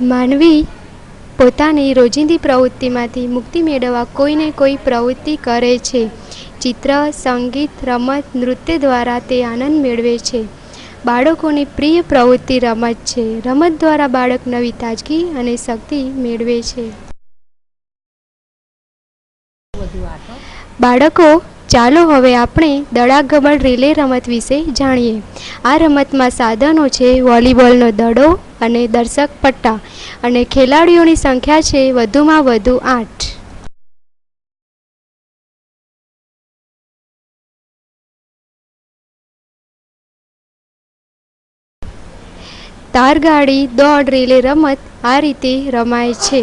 માનવી પોતાની રોજિંદી પ્રવૃત્તિમાંથી મુક્તિ મેળવવા કોઈને કોઈ પ્રવૃત્તિ કરે છે. ચિત્ર, સંગીત, રમત, નૃત્ય દ્વારા તે આનંદ મેળવે છે. બાળકોની પ્રિય પ્રવૃત્તિ રમત છે. રમત દ્વારા બાળક નવી તાજગી અને શક્તિ મેળવે છે. બાળકો ચાલો હવે આપણે દડાગબડ રિલે રમત વિશે જાણીએ. આ રમતમાં સાધનો છે વોલીબોલનો દડો અને દર્શક પટ્ટા અને ખેલાડીઓની સંખ્યા છે વધુમાં વધુ આઠ. તારગાડી દોડ રિલે રમત આ રીતે રમાય છે.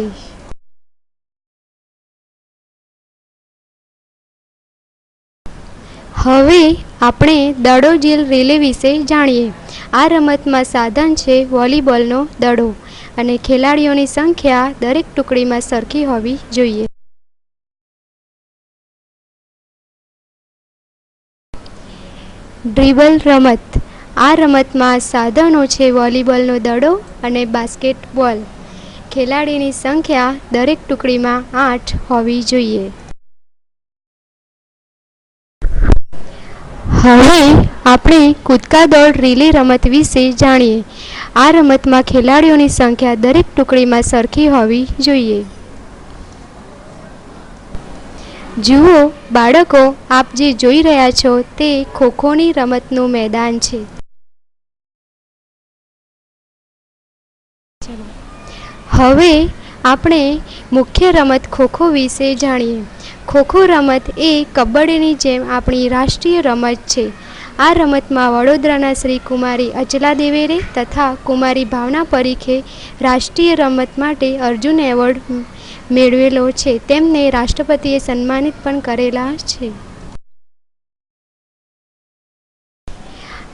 હવે આપણે દડો જીલ રિલે વિશે જાણીએ. આ રમતમાં સાધન છે વોલીબોલનો દડો અને ખેલાડીઓની સંખ્યા દરેક ટુકડીમાં સરખી હોવી જોઈએ. ડ્રિબલ રમત. આ રમતમાં સાધનો છે વોલીબોલનો દડો અને બાસ્કેટબોલ. ખેલાડીની સંખ્યા દરેક ટુકડીમાં આઠ હોવી જોઈએ. હવે આપણે કૂદકા દોડ રિલે રમત વિશે જાણીએ. આ રમતમાં ખેલાડીઓની સંખ્યા દરેક ટુકડીમાં સરખી હોવી જોઈએ. જુઓ, બાળકો, આપ જે જોઈ રહ્યા છો તે ખોખોની રમતનું મેદાન છે. હવે આપણે મુખ્ય રમત ખોખો વિશે જાણીએ. ખોખો રમત એ કબડ્ડીની જેમ આપણી રાષ્ટ્રીય રમત છે. આ રમતમાં વડોદરાના શ્રી કુમારી અચલા દેવેરે તથા કુમારી ભાવના પરીખે રાષ્ટ્રીય રમત માટે અર્જુન એવોર્ડ મેળવેલો છે. તેમને રાષ્ટ્રપતિએ સન્માનિત પણ કરેલા છે.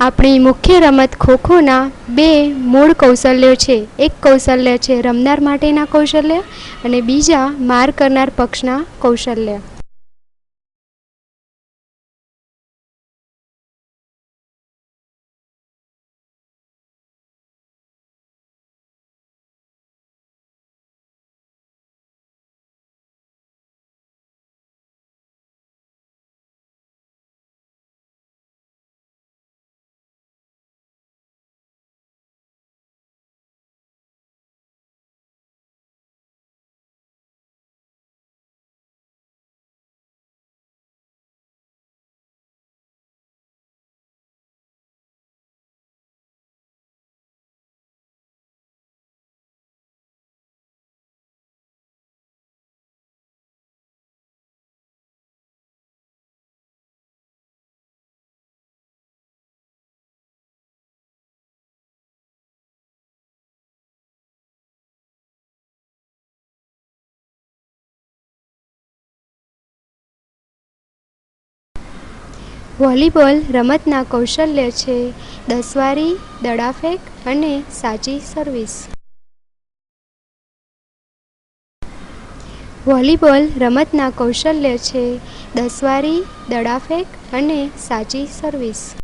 આપણી મુખ્ય રમત ખોખોના બે મૂળ કૌશલ્યો છે. એક કૌશલ્ય છે રમનાર માટેના કૌશલ્ય અને બીજા માર કરનાર પક્ષના કૌશલ્ય. વોલીબોલ રમતના કૌશલ્ય છે. દસવારી, દડાફેક અને સાચી સર્વિસ. વોલીબોલ રમતના કૌશલ્ય છે. દસવારી, દડાફેક અને સાચી સર્વિસ.